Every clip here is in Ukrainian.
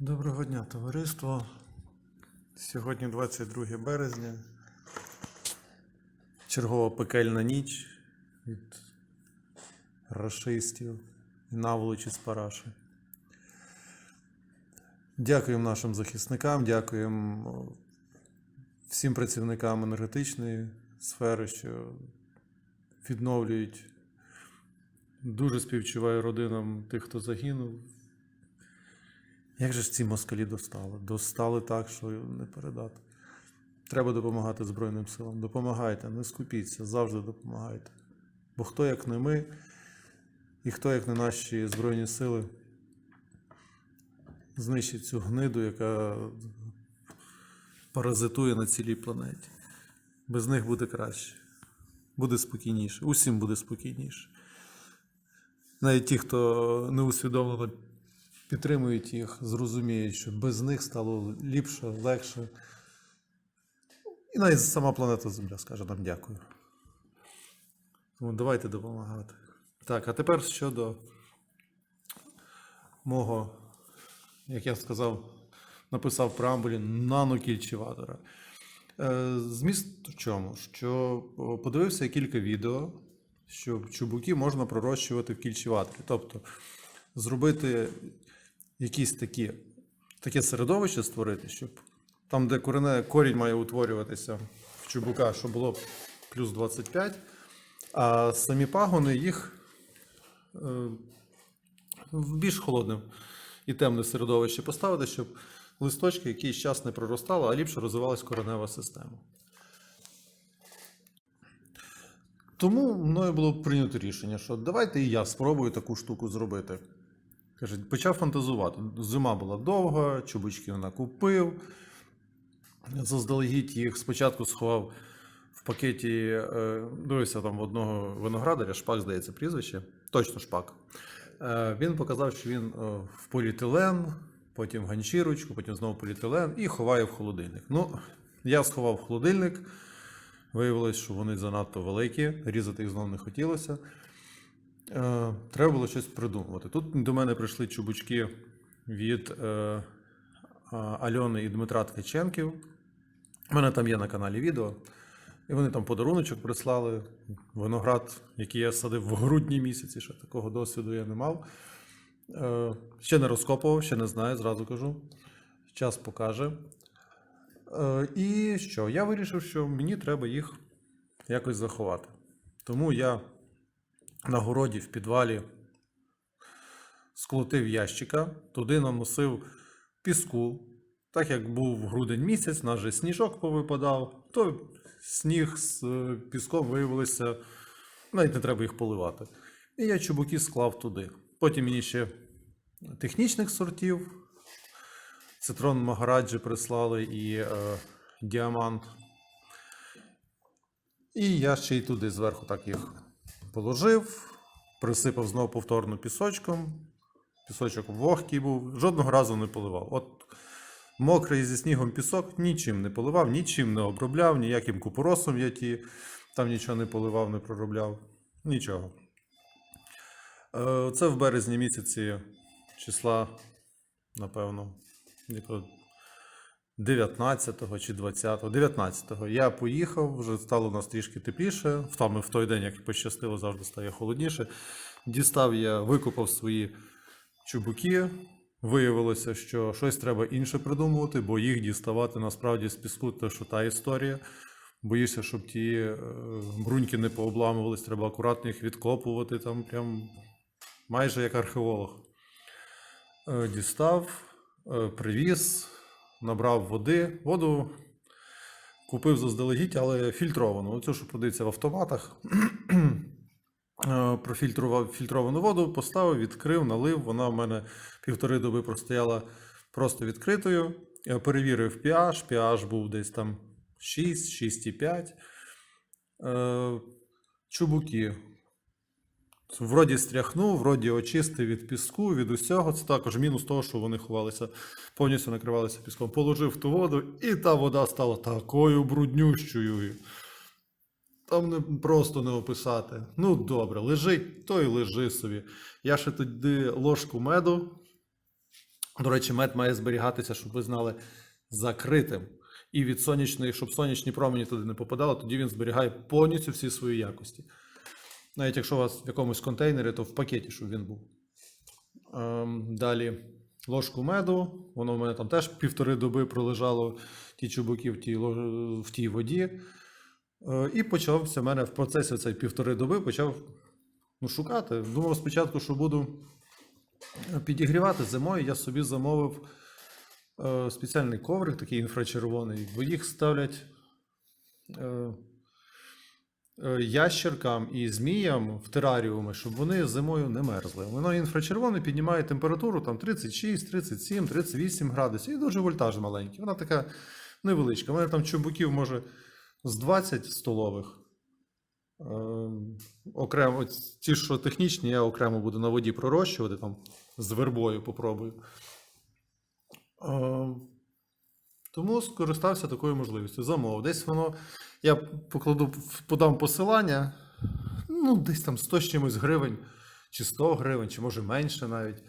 Доброго дня, товариство. Сьогодні 22 березня. Чергова пекельна ніч від рашистів і наволочі з параші. Дякуємо нашим захисникам, дякуємо всім працівникам енергетичної сфери, що відновлюють. Дуже співчуваю родинам тих, хто загинув. Як же ж ці москалі достали? Достали так, що не передати. Треба допомагати Збройним силам. Допомагайте, не скупіться, завжди допомагайте. Бо хто як не ми, і хто як не наші Збройні сили знищить цю гниду, яка паразитує на цілій планеті. Без них буде краще, буде спокійніше, усім буде спокійніше. Навіть ті, хто не усвідомлено підтримують їх, зрозуміють, що без них стало ліпше, легше. І навіть сама планета Земля скаже нам дякую. Тому давайте допомагати. Так, а тепер щодо мого, як я сказав, написав в преамбулі нанокільчеватора. Е, Зміст в чому? Що подивився кілька відео, що чубуки можна пророщувати в кільчеваторі. Тобто зробити якісь такі, таке середовище створити, щоб там, де корене, корінь має утворюватися в чубука, щоб було плюс 25, а самі пагони їх е, в більш холодне і темне середовище поставити, щоб листочки якийсь час не проростали, а ліпше розвивалась коренева система. Тому мною було прийнято рішення, що давайте і я спробую таку штуку зробити. Каже, почав фантазувати. Зима була довга, чубочки накупив. Заздалегідь їх спочатку сховав в пакеті, е, дивився там одного виноградаря, шпак, здається, прізвище. Точно шпак. Е, Він показав, що він е, в поліетилен, потім ганчірочку, потім знову поліетилен і ховає в холодильник. Ну, я сховав в холодильник. Виявилось, що вони занадто великі, різати їх знову не хотілося. Е, Треба було щось придумувати. Тут до мене прийшли чубучки від е, Альони і Дмитра Ткаченків. У мене там є на каналі відео. І вони там подаруночок прислали. Виноград, який я садив в грудні місяці, ще такого досвіду я не мав. Е, Ще не розкопував, ще не знаю, зразу кажу. Час покаже. І що? Я вирішив, що мені треба їх якось заховати. Тому я на городі в підвалі сколотив ящика, туди наносив піску. Так як був грудень місяць, наш же сніжок повипадав, то сніг з е, піском виявилося, навіть не треба їх поливати. І я чубуки склав туди. Потім мені ще технічних сортів. Цитрон Магараджі прислали і е, діамант. І я ще й туди зверху так їх положив, присипав знову повторно пісочком. Пісочок вогкий був, жодного разу не поливав. От мокрий зі снігом пісок нічим не поливав, нічим не обробляв, ніяким купоросом я ті, там нічого не поливав, не проробляв. Нічого. Е, Це в березні місяці числа, напевно, 19 чи 20, 19 я поїхав, вже стало у нас трішки тепліше. Там в той день, як пощастило, завжди стає холодніше. Дістав я, викопав свої чубуки. Виявилося, що щось треба інше придумувати, бо їх діставати насправді з піску, те, що та історія. Боюся, щоб ті е, бруньки не пообламувались, треба акуратно їх відкопувати, там прям майже як археолог. Е, Дістав, е, привіз, набрав води. Воду купив заздалегідь, але фільтровану. Оцю, що продається в автоматах. Е, Профільтрував фільтровану воду, поставив, відкрив, налив. Вона в мене півтори доби простояла просто відкритою. Я перевірив pH, pH був десь там 6, 6,5. Е, Чубуки. Вроді стряхнув, вроді очистив від піску, від усього. Це також мінус того, що вони ховалися, повністю накривалися піском. Положив ту воду, і та вода стала такою бруднющою. Там не просто не описати. Ну, добре, лежить, то й лежи собі. Я ще туди ложку меду До речі, мед має зберігатися, щоб ви знали, закритим. І від сонячної, щоб сонячні промені туди не попадали, тоді він зберігає повністю всі свої якості. Навіть якщо у вас в якомусь контейнері, то в пакеті, щоб він був. Ем, далі ложку меду. Воно в мене там теж півтори доби пролежало ті чубуки в тій, в тій воді. Е, і почався в мене в процесі цей півтори доби почав ну, шукати. Думав спочатку, що буду підігрівати зимою. Я собі замовив е, спеціальний коврик, такий інфрачервоний, бо їх ставлять. Е, ящеркам і зміям в тераріуми, щоб вони зимою не мерзли. Воно інфрачервоне піднімає температуру там 36, 37, 38 градусів і дуже вольтаж маленький. Вона така невеличка. У мене там чубуків може з 20 столових. Ем, окремо, ті, що технічні, я окремо буду на воді пророщувати, там з вербою попробую. Ем, тому скористався такою можливістю. Замов. Десь воно. Я покладу, подам посилання. Ну, десь там 100 з чимось гривень, чи 100 гривень, чи може менше навіть.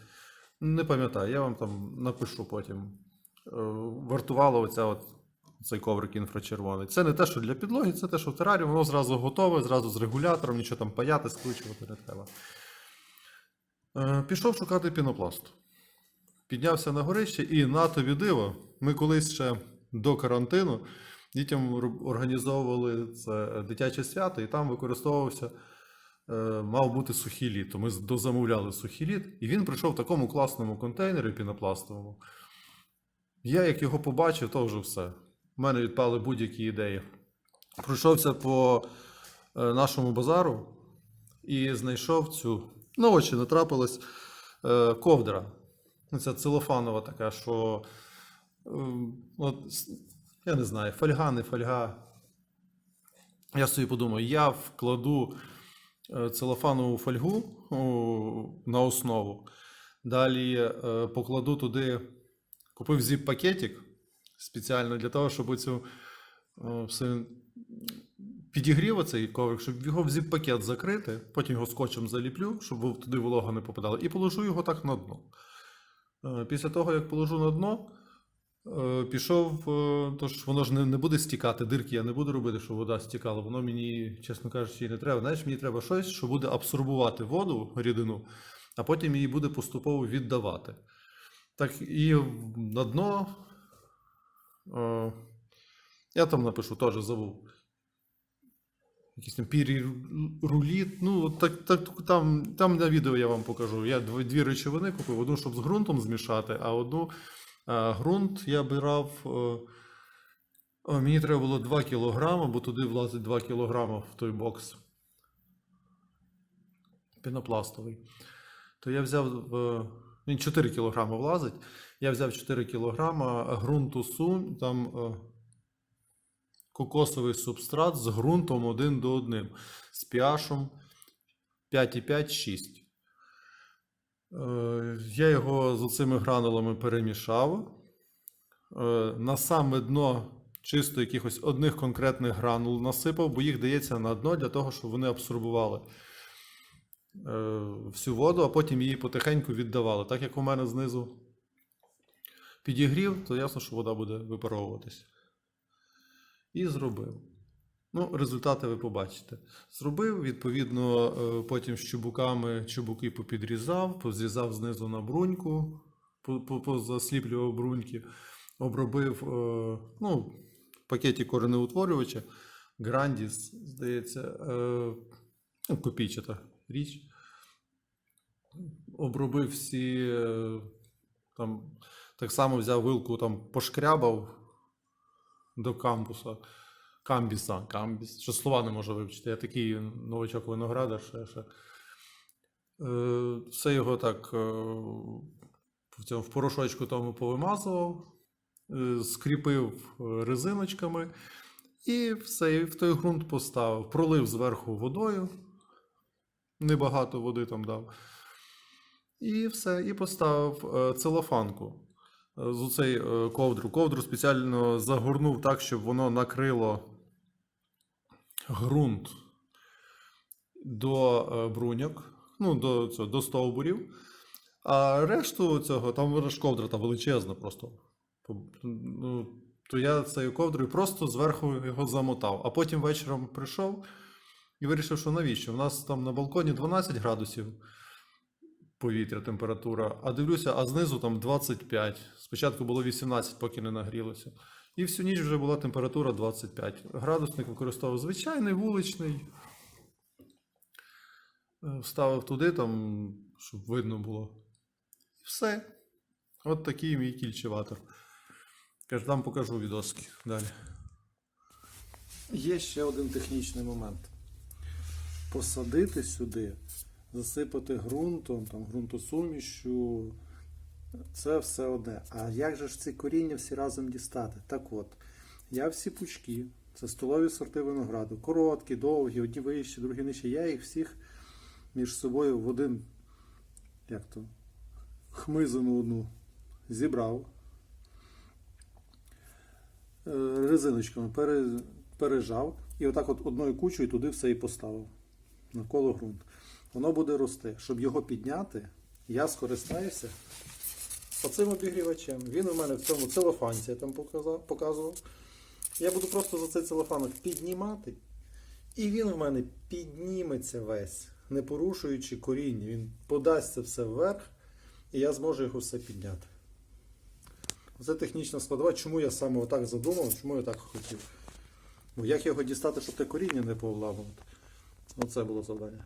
Не пам'ятаю, я вам там напишу потім. Е, Вартувало оця от, цей коврик інфрачервоний. Це не те, що для підлоги, це те, що в терарі, воно зразу готове, зразу з регулятором, нічого там паяти, скручувати не треба. Е, Пішов шукати пінопласт. Піднявся на горище і на тобі диво. Ми колись ще до карантину дітям організовували це дитяче свято, і там використовувався, е, мав бути сухий лід. То ми дозамовляли сухий лід, і він прийшов в такому класному контейнері пінопластовому. Я як його побачив, то вже все. У мене відпали будь-які ідеї. Пройшовся по е, нашому базару і знайшов цю. На очі натрапилась е, ковдра. Ну, Ця целофанова така, що. е, от, я не знаю, фольга, не фольга. Я собі подумав, я вкладу е, целофанову фольгу на основу. Далі е, покладу туди, купив зіп-пакетик спеціально для того, щоб цю е, підігрів оцей коврик, щоб його в зіп-пакет закрити, потім його скотчем заліплю, щоб туди волога не попадала, і положу його так на дно. Після того, як положу на дно, пішов, е, тож воно ж не, не буде стікати, дирки я не буду робити, щоб вода стікала. Воно мені, чесно кажучи, не треба. Знаєш, мені треба щось, що буде абсорбувати воду, рідину, а потім її буде поступово віддавати. Так і на дно. Е, я там напишу, теж забув. Якісь там пірі-руліт. Ну, так, так, там, там на відео я вам покажу. Я дві речовини купив: одну, щоб з ґрунтом змішати, а одну а, ґрунт я брав. е, мені треба було 2 кілограми, бо туди влазить 2 кілограми в той бокс. Пінопластовий. То я взяв. е, Він 4 кілограми влазить. Я взяв 4 кілограма ґрунту сум, там е, кокосовий субстрат з ґрунтом один до одним, з pH 5,5-6. Е, Я його з оцими гранулами перемішав. Е, На саме дно чисто якихось одних конкретних гранул насипав, бо їх дається на дно для того, щоб вони абсорбували е, всю воду, а потім її потихеньку віддавали. Так як у мене знизу підігрів, то ясно, що вода буде випаровуватись. І зробив. Ну, результати ви побачите. Зробив, відповідно, е, потім з чубуками чубуки попідрізав, позрізав знизу на бруньку, по- по- позасліплював бруньки, обробив е, ну, пакеті коренеутворювача, Грандіс, здається, е, ну, копійчата річ. Обробив всі, там, так само взяв вилку, там, пошкрябав до камбуса. Камбіса, камбіс. Що слова не можу вивчити. Я такий новачок виноградар, ще, ще. Е, все його так е, в, цьому, в порошочку тому повимазував, е, скріпив резиночками і все, і в той ґрунт поставив. Пролив зверху водою. Небагато води там дав. І все, і поставив целофанку з оцей ковдру. Ковдру спеціально загорнув так, щоб воно накрило ґрунт до е, бруньок, ну, до, цього, до стовбурів. А решту цього, там ж ковдра та величезна просто. Ну, то я цією ковдрою просто зверху його замотав. А потім вечором прийшов і вирішив, що навіщо? У нас там на балконі 12 градусів повітря, температура, а дивлюся, а знизу там 25. Спочатку було 18, поки не нагрілося. І всю ніч вже була температура 25. Градусник використовував звичайний вуличний. Е, Вставив туди, там, щоб видно було. І все. От такий мій кільчеватор. Каже, там покажу відоски далі. Є ще один технічний момент. Посадити сюди, засипати ґрунтом, там, ґрунтосумішю, це все одне. А як же ж ці коріння всі разом дістати? Так от, я всі пучки, це столові сорти винограду, короткі, довгі, одні вищі, другі нижчі. Я їх всіх між собою в один, як то, хмизину одну зібрав. Е, резиночками пережав і отак от одною кучою туди все і поставив навколо ґрунт. Воно буде рости. Щоб його підняти, я скористаюся оцим обігрівачем. Він у мене в цьому целофанці я там показував. Я буду просто за цей целофанок піднімати, і він у мене підніметься весь, не порушуючи коріння. Він подасть це все вверх, і я зможу його все підняти. Це технічна складова. Чому я саме отак задумав, чому я так хотів? Бо як його дістати, щоб те коріння не повламувати? Оце було завдання.